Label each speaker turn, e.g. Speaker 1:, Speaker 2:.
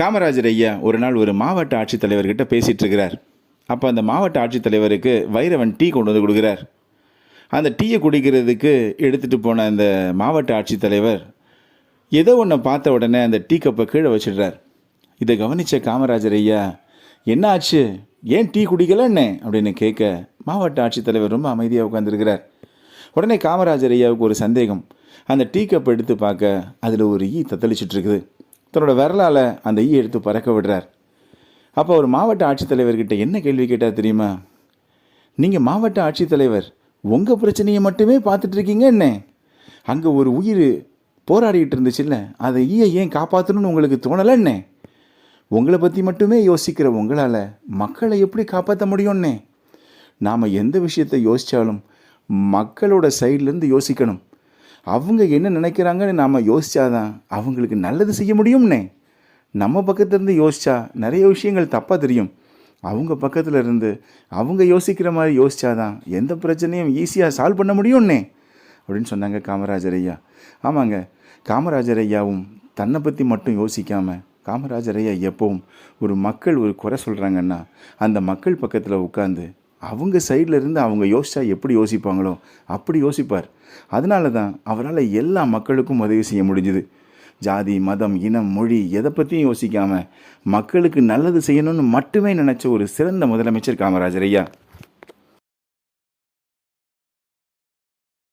Speaker 1: காமராஜர் ஐயா ஒரு நாள் ஒரு மாவட்ட ஆட்சித்தலைவர்கிட்ட பேசிகிட்டு இருக்கிறார் அப்போ அந்த மாவட்ட ஆட்சித்தலைவருக்கு வைரவன் டீ கொண்டு வந்து கொடுக்குறார். அந்த டீயை குடிக்கிறதுக்கு எடுத்துகிட்டு போன அந்த மாவட்ட ஆட்சித்தலைவர் ஏதோ ஒன்றை பார்த்த உடனே அந்த டீ கப்பை கீழே வச்சிடுறார். இதை கவனித்த காமராஜர் ஐயா என்ன ஆச்சு ஏன் டீ குடிக்கலன்னு? அப்படின்னு கேட்க மாவட்ட ஆட்சித்தலைவர் ரொம்ப அமைதியாக உட்காந்துருக்கிறார் உடனே காமராஜர் ஐயாவுக்கு ஒரு சந்தேகம். அந்த டீ கப் எடுத்து பார்க்க அதில் ஒரு ஈ தத்தளிச்சிட்ருக்குது இருக்குது தன்னோட விரலால் அந்த ஈ எடுத்து பறக்க விடுறார். அப்போ அவர் மாவட்ட ஆட்சித்தலைவர்கிட்ட என்ன கேள்வி கேட்டால் தெரியுமா? நீங்கள் மாவட்ட ஆட்சித்தலைவர் உங்கள் பிரச்சனையை மட்டுமே பார்த்துட்ருக்கீங்க என்ன? அங்கே ஒரு உயிர் போராடிக்கிட்டு இருந்துச்சுல்ல அதை ஈயை ஏன் காப்பாற்றணும்னு உங்களுக்கு தோணலை என்ன? உங்களை பற்றி மட்டுமே யோசிக்கிற உங்களால் மக்களை எப்படி காப்பாற்ற முடியும்னே நாம் எந்த விஷயத்தை யோசித்தாலும் மக்களோட சைட்லேருந்து யோசிக்கணும். அவங்க என்ன நினைக்கிறாங்கன்னு நாம் யோசிச்சாதான் அவங்களுக்கு நல்லது செய்ய முடியும்னே. நம்ம பக்கத்துலேருந்து யோசித்தா நிறைய விஷயங்கள் தப்பாக தெரியும். அவங்க பக்கத்தில் இருந்து அவங்க யோசிக்கிற மாதிரி யோசிச்சாதான் எந்த பிரச்சனையும் ஈஸியாக சால்வ் பண்ண முடியும்னே. அப்படின்னு சொன்னாங்க காமராஜர் ஐயா. ஆமாங்க காமராஜர் ஐயாவும் தன்னை பற்றி மட்டும் யோசிக்காமல் காமராஜர் ஐயா எப்பவும் ஒரு மக்கள் ஒரு குறை சொல்கிறாங்கன்னா அந்த மக்கள் பக்கத்தில் உட்காந்து அவங்க சைடில் இருந்து அவங்க யோசித்தா எப்படி யோசிப்பாங்களோ அப்படி யோசிப்பார். அதனால தான் அவரால் எல்லா மக்களுக்கும் உதவி செய்ய முடிஞ்சுது. ஜாதி மதம் இனம் மொழி எதை பற்றியும் யோசிக்காமல் மக்களுக்கு நல்லது செய்யணும்னு மட்டுமே நினச்ச ஒரு சிறந்த முதலமைச்சர் காமராஜர் ஐயா.